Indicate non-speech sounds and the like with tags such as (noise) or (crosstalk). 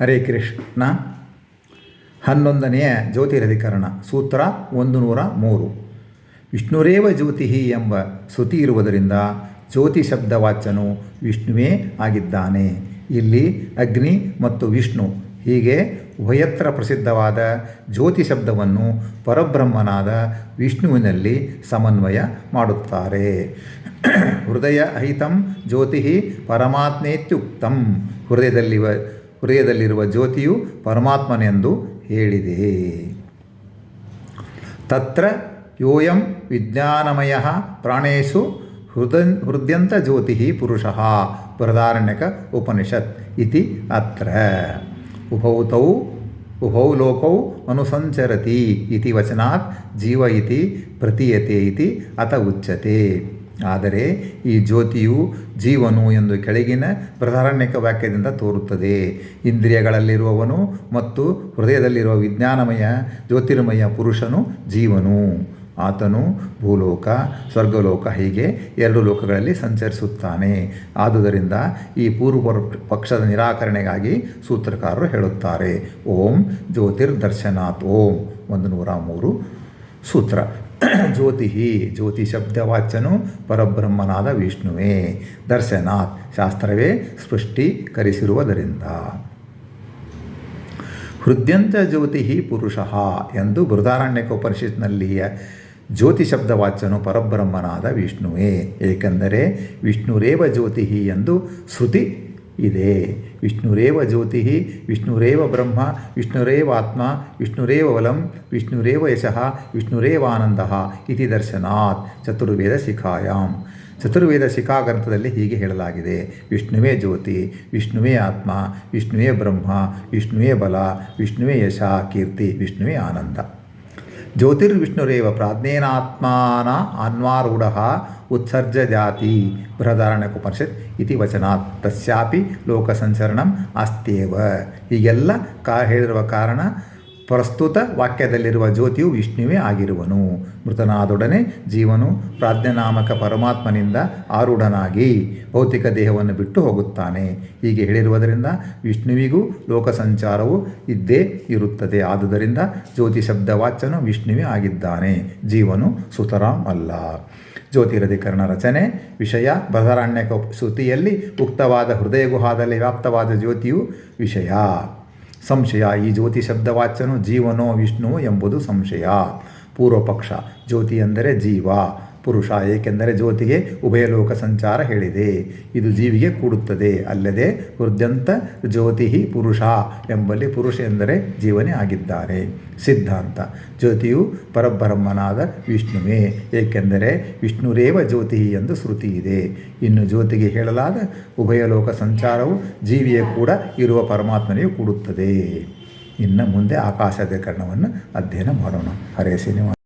ಹರೇ ಕೃಷ್ಣ. ಹನ್ನೊಂದನೆಯ ಜ್ಯೋತಿರಧಿಕರಣ, ಸೂತ್ರ ಒಂದು ನೂರ ಮೂರು. ವಿಷ್ಣುರೇವ ಜ್ಯೋತಿ ಎಂಬ ಶ್ರುತಿ ಇರುವುದರಿಂದ ಜ್ಯೋತಿ ಶಬ್ದವಾಚ್ಯನು ವಿಷ್ಣುವೇ ಆಗಿದ್ದಾನೆ. ಇಲ್ಲಿ ಅಗ್ನಿ ಮತ್ತು ವಿಷ್ಣು, ಹೀಗೆ ಉಭಯತ್ರ ಪ್ರಸಿದ್ಧವಾದ ಜ್ಯೋತಿ ಶಬ್ದವನ್ನು ಪರಬ್ರಹ್ಮನಾದ ವಿಷ್ಣುವಿನಲ್ಲಿ ಸಮನ್ವಯ ಮಾಡುತ್ತಾರೆ. ಹೃದಯ ಅಹಿತಂ ಜ್ಯೋತಿ ಪರಮಾತ್ಮೇತ್ಯುಕ್ತಂ. ಹೃದಯದಲ್ಲಿವ ಹೃದಯದಲ್ಲಿರುವ ಜ್ಯೋತಿಯು ಪರಮಾತ್ಮನೆಂದು ಹೇಳಿದೆ. ತತ್ರ ಯೋಯಂ ವಿಜ್ಞಾನಮಯ ಪ್ರಾಣೇಶು ಹೃದ ಹೃದ್ಯಂತ ಜ್ಯೋತಿ ಪುರುಷ ಬೃಹದಾರಣ್ಯಕ ಉಪನಿಷತ್ ಇತಿ ಅತ್ರ. ಉಭೌತೌ ಉಭೌ ಲೋಕೌ ಅನುಸಂಚರತಿ ಇತಿ ವಚನಾತ್ ಜೀವ ಇತಿ ಪ್ರತೀಯತೆ ಇತಿ ಅತ ಉಚ್ಯತೆ. ಆದರೆ ಈ ಜ್ಯೋತಿಯು ಜೀವನು ಎಂದು ಕೆಳಗಿನ ಬೃಹದಾರಣ್ಯಕ ವಾಕ್ಯದಿಂದ ತೋರುತ್ತದೆ. ಇಂದ್ರಿಯಗಳಲ್ಲಿರುವವನು ಮತ್ತು ಹೃದಯದಲ್ಲಿರುವ ವಿಜ್ಞಾನಮಯ, ಜ್ಯೋತಿರ್ಮಯ ಪುರುಷನು ಜೀವನು. ಆತನು ಭೂಲೋಕ, ಸ್ವರ್ಗಲೋಕ ಹೀಗೆ ಎರಡು ಲೋಕಗಳಲ್ಲಿ ಸಂಚರಿಸುತ್ತಾನೆ. ಆದುದರಿಂದ ಈ ಪೂರ್ವ ಪಕ್ಷದ ನಿರಾಕರಣೆಗಾಗಿ ಸೂತ್ರಕಾರರು ಹೇಳುತ್ತಾರೆ. ಓಂ ಜ್ಯೋತಿರ್ದರ್ಶನಾತ್. ಓಂ ಒಂದು ನೂರ ಮೂರು ಸೂತ್ರ. (clears throat) ಜ್ಯೋತಿ ಜ್ಯೋತಿ ಶಬ್ದವಾಚ್ಯನು ಪರಬ್ರಹ್ಮನಾದ ವಿಷ್ಣುವೇ. ದರ್ಶನಾತ್, ಶಾಸ್ತ್ರವೇ ಸ್ಪಷ್ಟೀಕರಿಸಿರುವುದರಿಂದ. ಹೃದ್ಯಂತ ಜ್ಯೋತಿ ಪುರುಷ ಎಂದು ಬೃಹದಾರಣ್ಯಕೋಪನಿಷತ್ನಲ್ಲಿಯ ಜ್ಯೋತಿ ಶಬ್ದವಾಚ್ಯನು ಪರಬ್ರಹ್ಮನಾದ ವಿಷ್ಣುವೇ. ಏಕೆಂದರೆ ವಿಷ್ಣುರೇವ ಜ್ಯೋತಿ ಎಂದು ಶ್ರುತಿ ಇದೆ. ವಿಷ್ಣುರೇವ ಜ್ಯೋತಿ, ವಿಷ್ಣುರೇವ ಬ್ರಹ್ಮ, ವಿಷ್ಣುರೇವ ಆತ್ಮ, ವಿಷ್ಣುರೇವ ಬಲಂ, ವಿಷ್ಣುರೇವ ಯಶಃ, ವಿಷ್ಣುರೇವಾನಂದ ಇತಿ ದರ್ಶನಾತ್ ಚತುರ್ವೇದ ಶಿಖಾಯಾಮ್ ಚತುರ್ವೇದ ಶಿಖಾ ಗ್ರಂಥದಲ್ಲಿ ಹೀಗೆ ಹೇಳಲಾಗಿದೆ. ವಿಷ್ಣುವೇ ಜ್ಯೋತಿ, ವಿಷ್ಣುವೇ ಆತ್ಮ, ವಿಷ್ಣುವೇ ಬ್ರಹ್ಮ, ವಿಷ್ಣುವೇ ಬಲ, ವಿಷ್ಣುವೇ ಯಶ ಕೀರ್ತಿ, ವಿಷ್ಣುವೇ ಆನಂದ. ಜ್ಯೋತಿರ್ವಿಷ್ಣುರೇವ ಪ್ರಾಜ್ಞೇನಾತ್ಮಾನ ಅನ್ವಾರೂಢ ಉತ್ಸರ್ಜ ಜಾತಿ ಬೃಹದಾರಣ್ಯಕೋಪನಿಷತ್ ಇತಿ ವಚನಾತ್. ತಸ್ಯಾಪಿ ಲೋಕಸಂಚರಣಂ ಅಸ್ತೇವ ಹೀಗೆಲ್ಲ ಕಾ ಹೇಳಿರುವ ಕಾರಣ ಪ್ರಸ್ತುತ ವಾಕ್ಯದಲ್ಲಿರುವ ಜ್ಯೋತಿಯು ವಿಷ್ಣುವೇ ಆಗಿರುವನು. ಮೃತನಾದೊಡನೆ ಜೀವನು ಪ್ರಾಜ್ಞನಾಮಕ ಪರಮಾತ್ಮನಿಂದ ಆರೂಢನಾಗಿ ಭೌತಿಕ ದೇಹವನ್ನು ಬಿಟ್ಟು ಹೋಗುತ್ತಾನೆ. ಹೀಗೆ ಹೇಳಿರುವುದರಿಂದ ವಿಷ್ಣುವಿಗೂ ಲೋಕ ಸಂಚಾರವು ಇದ್ದೇ ಇರುತ್ತದೆ. ಆದುದರಿಂದ ಜ್ಯೋತಿ ಶಬ್ದವಾಚ್ಯನು ವಿಷ್ಣುವೇ ಆಗಿದ್ದಾನೆ. ಜೀವನು ಸುತರಾಮ್ ಅಲ್ಲ. ಜ್ಯೋತಿರಧಿಕರಣ ರಚನೆ, ವಿಷಯ, ಬೃಹದಾರಣ್ಯಕ ಶ್ರುತಿಯಲ್ಲಿ ಉಕ್ತವಾದ ಹೃದಯ ಗುಹಾದಲ್ಲಿ ವ್ಯಾಪ್ತವಾದ ಜ್ಯೋತಿಯು ವಿಷಯ. ಸಂಶಯ. ಈ ಜ್ಯೋತಿ ಶಬ್ದವಾಚ್ಯನು ಜೀವನೋ ವಿಷ್ಣುವೋ ಎಂಬುದು ಸಂಶಯ. ಪೂರ್ವಪಕ್ಷ. ಜ್ಯೋತಿ ಎಂದರೆ ಜೀವ. ಪುರುಷ, ಏಕೆಂದರೆ ಜ್ಯೋತಿಗೆ ಉಭಯಲೋಕ ಸಂಚಾರ ಹೇಳಿದೆ. ಇದು ಜೀವಿಗೆ ಕೂಡುತ್ತದೆ. ಅಲ್ಲದೆ ವೃದ್ಧಂತ ಜ್ಯೋತಿ ಪುರುಷ ಎಂಬಲ್ಲಿ ಪುರುಷ ಎಂದರೆ ಜೀವನೇ ಆಗಿದ್ದಾರೆ. ಸಿದ್ಧಾಂತ, ಜ್ಯೋತಿಯು ಪರಬ್ರಹ್ಮನಾದ ವಿಷ್ಣುವೇ, ಏಕೆಂದರೆ ವಿಷ್ಣುರೇವ ಜ್ಯೋತಿ ಎಂದು ಶ್ರುತಿ ಇದೆ. ಇನ್ನು ಜ್ಯೋತಿಗೆ ಹೇಳಲಾದ ಉಭಯಲೋಕ ಸಂಚಾರವು ಜೀವಿಯ ಕೂಡ ಇರುವ ಪರಮಾತ್ಮನಿಗೆ ಕೂಡುತ್ತದೆ. ಇನ್ನು ಮುಂದೆ ಆಕಾಶದ ಕರ್ಣವನ್ನು ಅಧ್ಯಯನ ಮಾಡೋಣ. ಹರೇ ಸಿನಿಮಾ